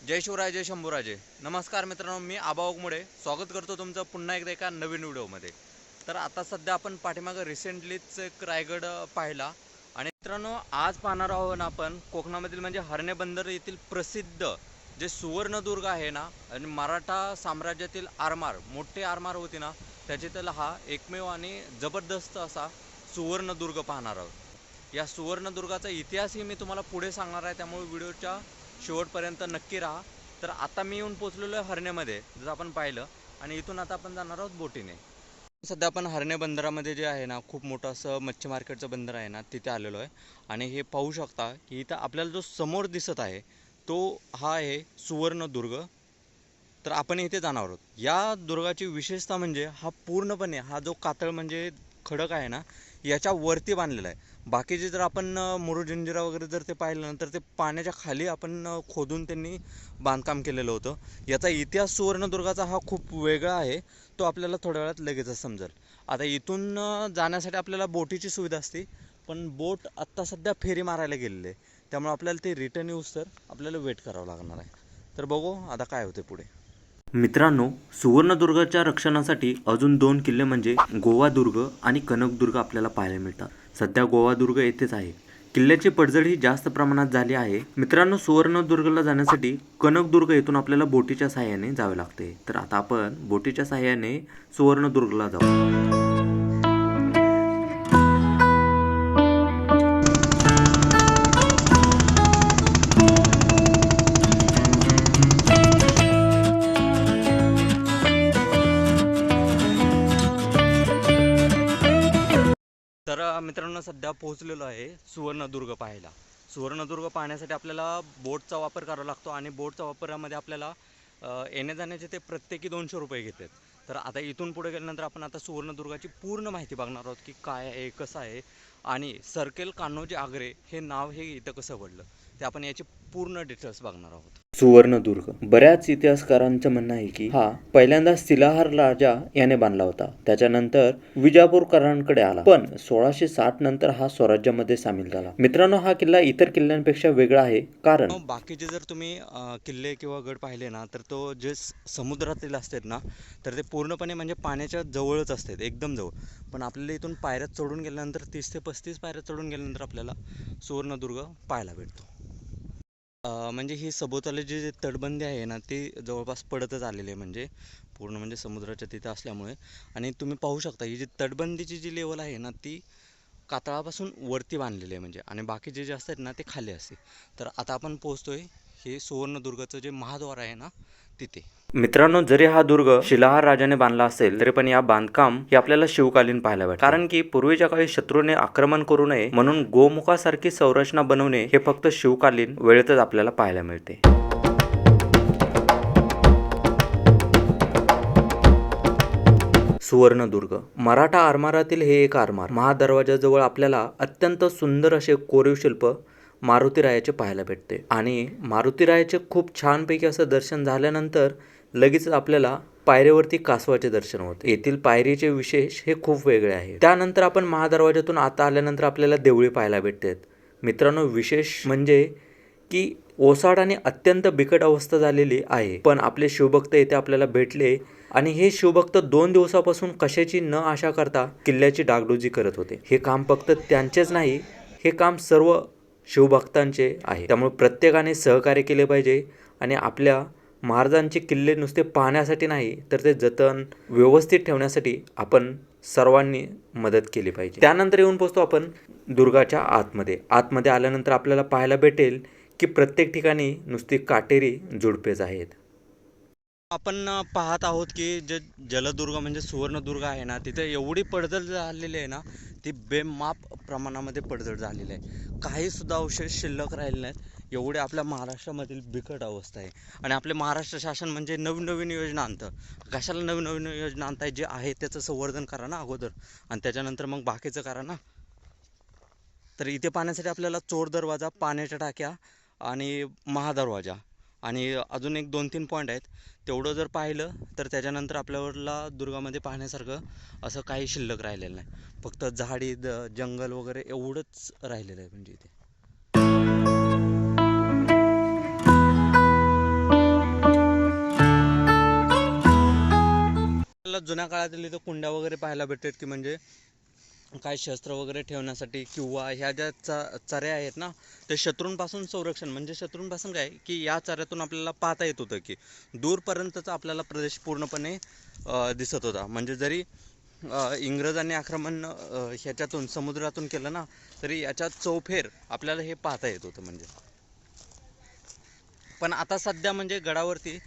जय शिवराय जय शंभूराजे. नमस्कार मित्रांनो मी आबाओकमुळे स्वागत करतो तुमचं पुन्हा एकदा एका नवीन व्हिडिओमध्ये. तर आता सध्या आपण पाठीमागं रिसेंटलीच एक रायगड पाहिला. आणि मित्रांनो आज पाहणार आहोत आपण कोकणामधील म्हणजे हरणे बंदर येथील प्रसिद्ध जे सुवर्णदुर्ग आहे ना आणि मराठा साम्राज्यातील आरमार मोठे आरमार होते ना त्याच्यातील हा एकमेव आणि जबरदस्त असा सुवर्णदुर्ग पाहणार आहोत. या सुवर्णदुर्गाचा इतिहासही मी तुम्हाला पुढे सांगणार आहे त्यामुळे व्हिडिओच्या शेवटपर्यंत नक्की राहा. तर आता मी येऊन पोचलेलो आहे हरण्यामध्ये जसं आपण पाहिलं. आणि इथून आता आपण जाणार आहोत बोटीने. सध्या आपण हरणे बंदरामध्ये जे आहे ना खूप मोठं असं मच्छी मार्केटचं बंदर आहे ना तिथे आलेलो आहे. आणि हे पाहू शकता की इथं आपल्याला जो समोर दिसत आहे तो हा आहे सुवर्णदुर्ग. तर आपण इथे जाणार आहोत. या दुर्गाची विशेषता म्हणजे हा पूर्णपणे हा जो कातळ म्हणजे खडक आहे ना याच्या वरती बांधलेला आहे. बाकीचे जर आपण अ, मुरुड जंजिरा वगैरे जर ते पाहिलं ना तर ते पाण्याच्या खाली आपण खोदून त्यांनी बांधकाम केलेलं होतं. याचा इतिहास सुवर्णदुर्गाचा हा खूप वेगळा आहे. तो आपल्याला थोड्या वेळात लगेचच समजेल. आता इथून जाण्यासाठी आपल्याला बोटीची सुविधा असते पण बोट आत्ता सध्या फेरी मारायला गेलेली आहे. त्यामुळे आपल्याला ते रिटर्न येऊस तर आपल्याला वेट करावं लागणार आहे. तर बघू आता काय होते पुढे. मित्रांनो सुवर्णदुर्गाच्या रक्षणासाठी अजून दोन किल्ले म्हणजे गोवा दुर्ग आणि कनकदुर्ग आपल्याला पाहायला मिळतात. सध्या गोवादुर्ग येथेच आहे. किल्ल्याची पडझड ही जास्त प्रमाणात झाली आहे. मित्रांनो सुवर्णदुर्गला जाण्यासाठी कनकदुर्ग येथून आपल्याला बोटीच्या साहाय्याने जावे लागते. तर आता आपण बोटीच्या सहाय्याने सुवर्णदुर्गला जाऊ. सध्या आहे सुवर्णदुर्ग पाहायला. सुवर्णदुर्ग पाहण्यासाठी आपल्याला बोटचा वापर करावा लागतो आणि बोटचा वापरामध्ये आपल्याला येण्याजाण्याचे येण्या जाण्याचे ते प्रत्येकी दोनशे रुपये घेतात. तर आता इथून पुढे गेल्यानंतर आपण आता सुवर्णदुर्गाची पूर्ण माहिती बघणार आहोत की काय आहे कसं आहे आणि सर्केल कान्होजी आगरे हे नाव हे इथं कसं पडलं ते आपण याची पूर्ण डिटेल्स बघणार आहोत. सुवर्णदुर्ग. बऱ्याच इतिहासकारांचं म्हणणं आहे की हा पहिल्यांदा सिलाहार राजा याने बांधला होता. त्याच्यानंतर विजापूरकरांकडे आला. पण सोळाशे साठ नंतर हा स्वराज्यामध्ये सामील झाला. मित्रांनो हा किल्ला इतर किल्ल्यांपेक्षा वेगळा आहे. कारण बाकीचे जर तुम्ही किल्ले किंवा गड पाहिले ना तर तो जे समुद्रातील असतात ना तर ते पूर्णपणे म्हणजे पाण्याच्या जवळच असतात एकदम जवळ. पण आपल्याला इथून पायऱ्यात चढून गेल्यानंतर तीस ते पस्तीस पायऱ्यात चढून गेल्यानंतर आपल्याला सुवर्णदुर्ग पाहायला भेटतो. म्हणजे ही सभोवताली जी तटबंदी आहे ना ती जवळपास पडतच आलेली आहे म्हणजे. पूर्ण म्हणजे समुद्राच्या तिथं असल्यामुळे. आणि तुम्ही पाहू शकता ही जी तटबंदीची जी लेवल आहे ना ती कातळापासून वरती बांधलेली आहे म्हणजे. आणि बाकीचे जे असतात ना ते खाली असते. तर आता आपण पोहोचतोय हे सुवर्णदुर्गाचं जे महाद्वार आहे ना तिथे. मित्रांनो जरी हा दुर्ग शिलाहार राजाने बांधला असेल तरी पण या बांधकाम हे आपल्याला शिवकालीन पाहायला भेटते. कारण की पूर्वीच्या काळी शत्रूने आक्रमण करू नये म्हणून गोमुखासारखी संरचना बनवणे हे फक्त शिवकालीन वेळेतच आपल्याला पाहायला मिळते. सुवर्णदुर्ग. मराठा आरमारातील हे एक आरमार. महादरवाजाजवळ आपल्याला अत्यंत सुंदर असे कोरीव शिल्प मारुतीरायाचे पाहायला भेटते. आणि मारुतीरायाचे खूप छानपैकी असं दर्शन झाल्यानंतर लगेच आपल्याला पायरीवरती कासवाचे दर्शन होते. येथील पायरीचे विशेष हे खूप वेगळे आहे. त्यानंतर आपण महादरवाजातून आता आल्यानंतर आपल्याला देवळी पाहायला भेटतात मित्रांनो विशेष म्हणजे की ओसाड आणि अत्यंत बिकट अवस्था झालेली आहे. पण आपले शिवभक्त येथे आपल्याला भेटले आणि हे शिवभक्त दोन दिवसापासून कशाची न आशा करता किल्ल्याची डागडुजी करत होते. हे काम फक्त त्यांचेच नाही हे काम सर्व शिवभक्तांचे आहे. त्यामुळे प्रत्येकाने सहकार्य केले पाहिजे आणि आपल्या महाराजांचे किल्ले नुसते पाहण्यासाठी नाही तर ते जतन व्यवस्थित ठेवण्यासाठी आपण सर्वांनी मदत केली पाहिजे. त्यानंतर येऊन पोचतो आपण दुर्गाच्या आतमध्ये. आतमध्ये आल्यानंतर आपल्याला पाहायला भेटेल की प्रत्येक ठिकाणी नुसती काटेरी झुडपेच आहेत. आपण पाहत आहोत की जे जलदुर्ग म्हणजे सुवर्णदुर्ग आहे ना तिथे एवढी पडझड झालेली आहे ना ती बेमाप प्रमाणामध्ये पडझड झालेली आहे. काहीसुद्धा अवशेष शिल्लक राहिले नाहीत. एवढे आपल्या महाराष्ट्रामधील बिकट अवस्था आहे. आणि आपले महाराष्ट्र शासन म्हणजे नवीन नवीन योजना आणतं. कशाला नवीन नवीन योजना आणताय? जे आहे त्याचं संवर्धन करा ना अगोदर. आणि त्याच्यानंतर मग बाकीचं करा ना. तर इथे पाहण्यासाठी आपल्याला चोर दरवाजा पाण्याच्या टाक्या आणि महादरवाजा. आणि अजून एक दोन तीन पॉईंट आहेत. तेवढं जर पाहिलं तर त्याच्यानंतर आपल्याला दुर्गामध्ये पाहण्यासारखं असं काही शिल्लक राहिलेलं नाही. फक्त झाडी द जंगल वगैरे एवढंच राहिलेलं आहे म्हणजे इथे. जुन्या काळातील इथं कुंड्या वगैरे पाहायला भेटतात की म्हणजे काय शस्त्र वगैरे ठेवण्यासाठी किंवा ह्या ज्या च चऱ्या आहेत ना ते शत्रूंपासून संरक्षण म्हणजे शत्रूंपासून काय की या चऱ्यातून आपल्याला पाहता येत होतं की दूरपर्यंतचा आपल्याला प्रदेश पूर्णपणे दिसत होता. म्हणजे जरी इंग्रजांनी आक्रमण ह्याच्यातून समुद्रातून केलं ना तरी याच्या चौफेर आपल्याला हे पाहता येत होतं म्हणजे. पण आता सध्या म्हणजे गडावरती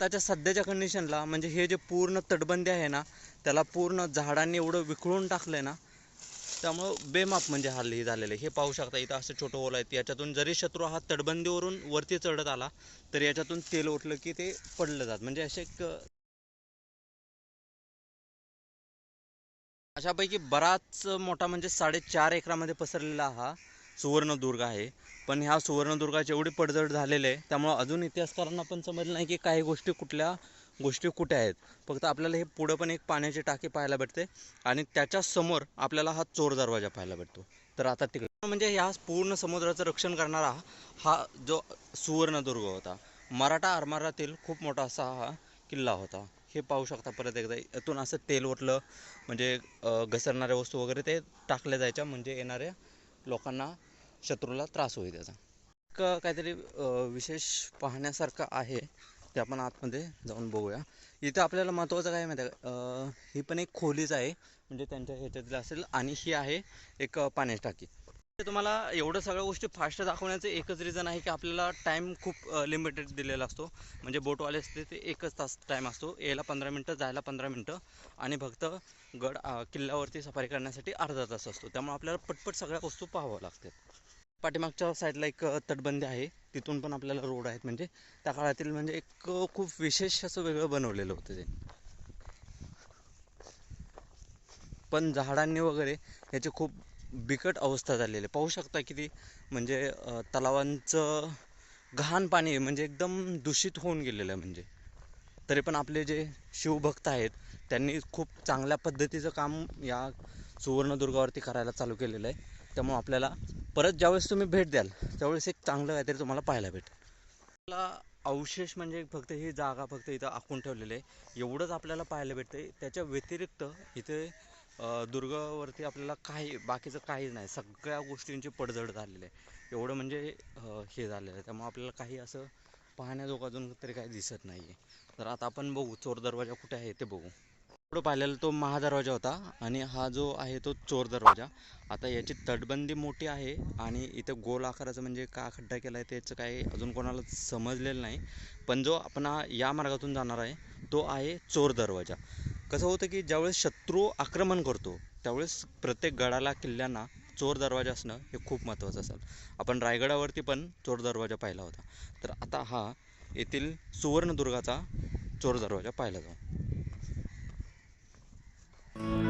आताच्या सध्याच्या कंडिशनला म्हणजे हे जे पूर्ण तटबंदी आहे ना त्याला पूर्ण झाडांनी एवढं विखळून टाकलंय ना त्यामुळं बेमाप म्हणजे हाल हे झालेलं आहे. हे पाहू शकता इथं असं छोटं ओला आहे याच्यातून जरी शत्रू हा तटबंदीवरून वरती चढत आला तरी याच्यातून तेल उठलं की ते पडलं जात. म्हणजे असे एक अशापैकी बराच मोठा म्हणजे साडेचार एकरामध्ये पसरलेला हा सुवर्णदुर्ग आहे. पण ह्या सुवर्णदुर्गाची एवढी पडझड झालेले आहे त्यामुळं अजून इतिहासकारांना पण समजलं नाही की काही गोष्टी कुठल्या गोष्टी कुठे आहेत. फक्त आपल्याला हे पुढं पण एक पाण्याची टाकी पाहायला भेटते आणि त्याच्यासमोर आपल्याला हा चोर दरवाजा पाहायला भेटतो. तर आता तिकडे म्हणजे ह्या पूर्ण समुद्राचं रक्षण करणारा हा जो सुवर्णदुर्ग होता मराठा आरमारातील खूप मोठा असा हा किल्ला होता. हे पाहू शकता परत एकदा. यातून असं तेल ओतलं म्हणजे घसरणाऱ्या वस्तू वगैरे ते टाकल्या जायच्या म्हणजे येणाऱ्या लोकांना शत्रूला त्रास होईल त्याचा. एक काहीतरी विशेष पाहण्यासारखं आहे ते आपण आतमध्ये जाऊन बघूया. इथं आपल्याला महत्त्वाचं काय माहिती आहे का? ही पण एक खोलीच आहे. म्हणजे त्यांच्या ह्याच्यातली असेल आणि ही आहे एक पाण्याची टाकी. तुम्हाला एवढं सगळ्या गोष्टी फास्ट दाखवण्याचं एकच रिझन आहे की आपल्याला टाईम खूप लिमिटेड दिलेला असतो. म्हणजे बोटवाले असते ते एकच तास टाईम असतो. यायला पंधरा मिनटं जायला पंधरा मिनटं आणि फक्त गड किल्ल्यावरती सफारी करण्यासाठी अर्धा तास असतो. त्यामुळे आपल्याला पटपट सगळ्या वस्तू पाहाव्या लागतात. पाठीमागच्या साईडला एक तटबंदी आहे. तिथून पण आपल्याला रोड आहेत. म्हणजे त्या काळातील म्हणजे एक खूप विशेष असं वेगळं बनवलेलं होतं ते. पण झाडांनी वगैरे याची खूप बिकट अवस्था झालेली आहे. पाहू शकता किती म्हणजे तलावांचं घाण पाणी म्हणजे एकदम दूषित होऊन गेलेलं आहे म्हणजे. तरी पण आपले जे शिवभक्त आहेत त्यांनी खूप चांगल्या पद्धतीचं काम या सुवर्णदुर्गावरती करायला चालू केलेलं आहे. त्यामुळं आपल्याला परत ज्यावेळेस तुम्ही भेट द्याल त्यावेळेस एक चांगलं काहीतरी तुम्हाला पाहायला भेटेल. आपला अवशेष म्हणजे फक्त ही जागा फक्त इथं आखून ठेवलेली आहे. एवढंच आपल्याला पाहायला भेटते त्याच्या व्यतिरिक्त इथे दुर्गावरती आपल्याला काही बाकीचं काहीच नाही. सगळ्या गोष्टींची पडझड झालेली आहे. एवढं म्हणजे हे झालेलं आहे. त्यामुळे आपल्याला काही असं पाहण्याजोगं अजून तरी काही दिसत नाही आहे तर आता आपण बघू चोर दरवाजा कुठे आहे ते बघू. पुढं पाहिलेला तो महादरवाजा होता आणि हा जो आहे तो चोर दरवाजा. आता याची तटबंदी मोठी आहे आणि इथं गोल आकाराचं म्हणजे का खड्डा केला आहे त्याचं काही अजून कोणाला समजलेलं नाही. पण जो आपण या मार्गातून जाणार आहे तो आहे चोर दरवाजा. कसं होतं की ज्यावेळेस शत्रू आक्रमण करतो त्यावेळेस प्रत्येक गडाला किल्ल्यांना चोर दरवाजा असणं हे खूप महत्त्वाचं असेल. आपण रायगडावरती पण चोर दरवाजा पाहिला होता. तर आता हा येथील सुवर्णदुर्गाचा चोर दरवाजा पाहिला जाऊ तो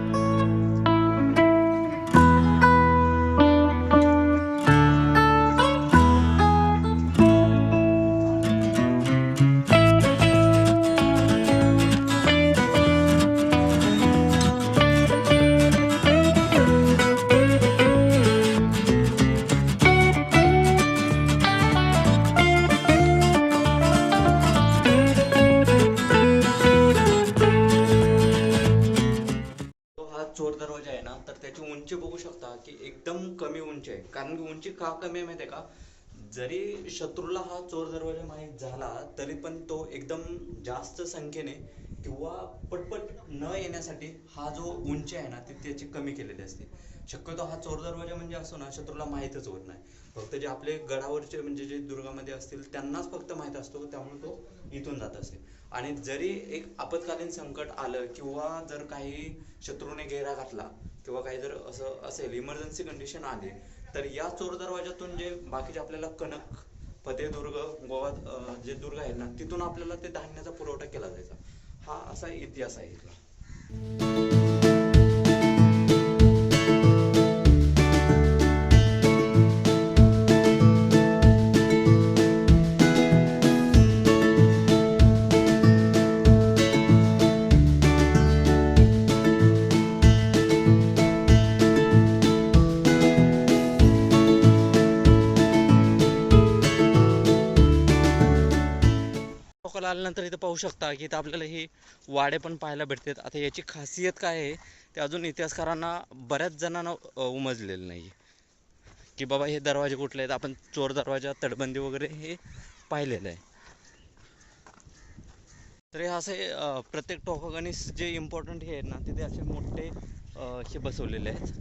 चोर दरवाजा आहे ना तर त्याची उंची बघू शकता की एकदम कमी उंची आहे. कारण की उंची का कमी आहे माहिती आहे का? जरी शत्रूला हा चोर दरवाजा माहीत झाला तरी पण तो एकदम जास्त संख्येने किंवा पटपट न येण्यासाठी हा जो उंची आहे ना ती त्याची कमी केलेली असते. शक्यतो हा चोर दरवाजा म्हणजे असो ना शत्रूला माहीतच होत नाही. फक्त जे आपले गडावरचे म्हणजे जे दुर्गामध्ये असतील त्यांनाच फक्त माहीत असतो त्यामुळे तो इथून जात असते आणि जरी एक आपत्कालीन संकट आलं किंवा जर काही शत्रूने घेरा घातला किंवा काही जर असं असेल इमर्जन्सी कंडिशन आली तर या चोर दरवाजातून जे बाकीचे आपल्याला कनक फतेहदुर्ग गोवा जे दुर्ग आहेत ना तिथून आपल्याला ते धान्याचा पुरवठा केला जायचा. हा असा इतिहास आहे इथला. टोकाला आल्यानंतर इथं पाहू शकता की इथं आपल्याला हे वाडे पण पाहायला भेटतात. आता याची खासियत काय आहे ते अजून इतिहासकारांना बऱ्याच जणांना उमजलेलं नाही की बाबा हे दरवाजे कुठले आहेत? आपण चोर दरवाजा तटबंदी वगैरे हे पाहिलेलं आहे. तर हे असे प्रत्येक टोकागणी जे इम्पॉर्टंट हे आहेत ना तिथे असे मोठे हे बसवलेले आहेत.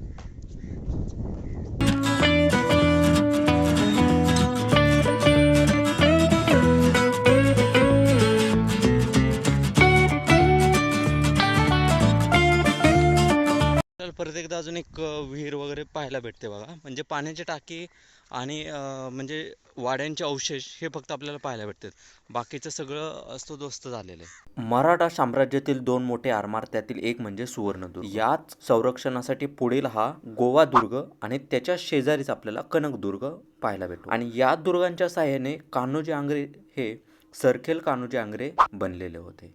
परत एकदा अजून एक विहीर वगैरे पाहायला भेटते बघा. म्हणजे पाण्याची टाकी आणि म्हणजे वाड्यांचे अवशेष हे फक्त आपल्याला पाहायला भेटतात. बाकीचं सगळं अस्तव्यस्त झालेलं आहे. मराठा साम्राज्यातील दोन मोठे आरमार त्यातील एक म्हणजे सुवर्णदुर्ग. याच संरक्षणासाठी पुढील हा गोवा दुर्ग आणि त्याच्या शेजारीच आपल्याला कनकदुर्ग पाहायला भेटतो. आणि या दुर्गांच्या साह्याने कान्होजी आंग्रे हे सरखेल कान्होजी आंग्रे बनलेले होते.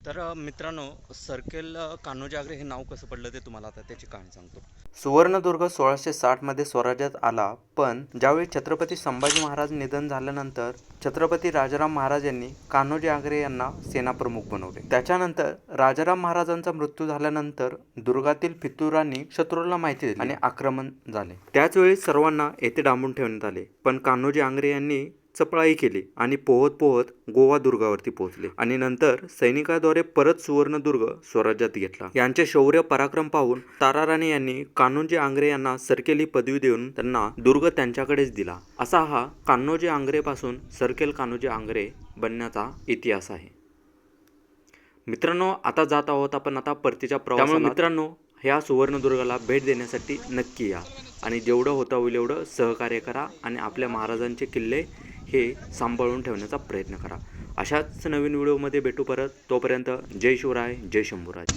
तर मित्रांनो सर्केल कान्होजागरे कान्होजी आग्रे हे नाव कसं पडलं ते तुम्हाला आता त्याची कहाणी सांगतो. सुवर्णदुर्ग सोळाशे साठमध्ये स्वराज्यात आला पण ज्यावेळी छत्रपती संभाजी महाराज निधन झाल्यानंतर छत्रपती राजाराम महाराज यांनी कान्होजी आंग्रे यांना सेनाप्रमुख बनवले. त्याच्यानंतर राजाराम महाराजांचा मृत्यू झाल्यानंतर दुर्गातील फितुरांनी शत्रूला माहिती दिली आणि आक्रमण झाले. त्याचवेळी सर्वांना येथे डांबून ठेवण्यात आले पण कान्होजी आंग्रे यांनी चपळाई केली आणि पोहत पोहत गोवा दुर्गावरती पोहोचले. आणि नंतर सैनिकाद्वारे परत सुवर्णदुर्ग स्वराज्यात घेतला. यांचे शौर्य पराक्रम पाहून ताराराणी यांनी कान्होजी आंग्रे यांना सरकेली पदवी देऊन त्यांना दुर्ग त्यांच्याकडेच दिला. असा हा कान्होजी आंग्रे पासून सरकेल कान्होजी आंग्रे बनण्याचा इतिहास आहे. मित्रांनो आता जात आहोत आपण आता परतीच्या प्रवासाला. मित्रांनो ह्या सुवर्णदुर्गाला भेट देण्यासाठी नक्की या. आणि जेवढं होतं होईल एवढं सहकार्य करा आणि आपल्या महाराजांचे किल्ले हे सांभाळून ठेवण्याचा प्रयत्न करा. अशाच नवीन व्हिडिओमध्ये भेटू परत. तोपर्यंत जय शिवराय जय शंभूराज.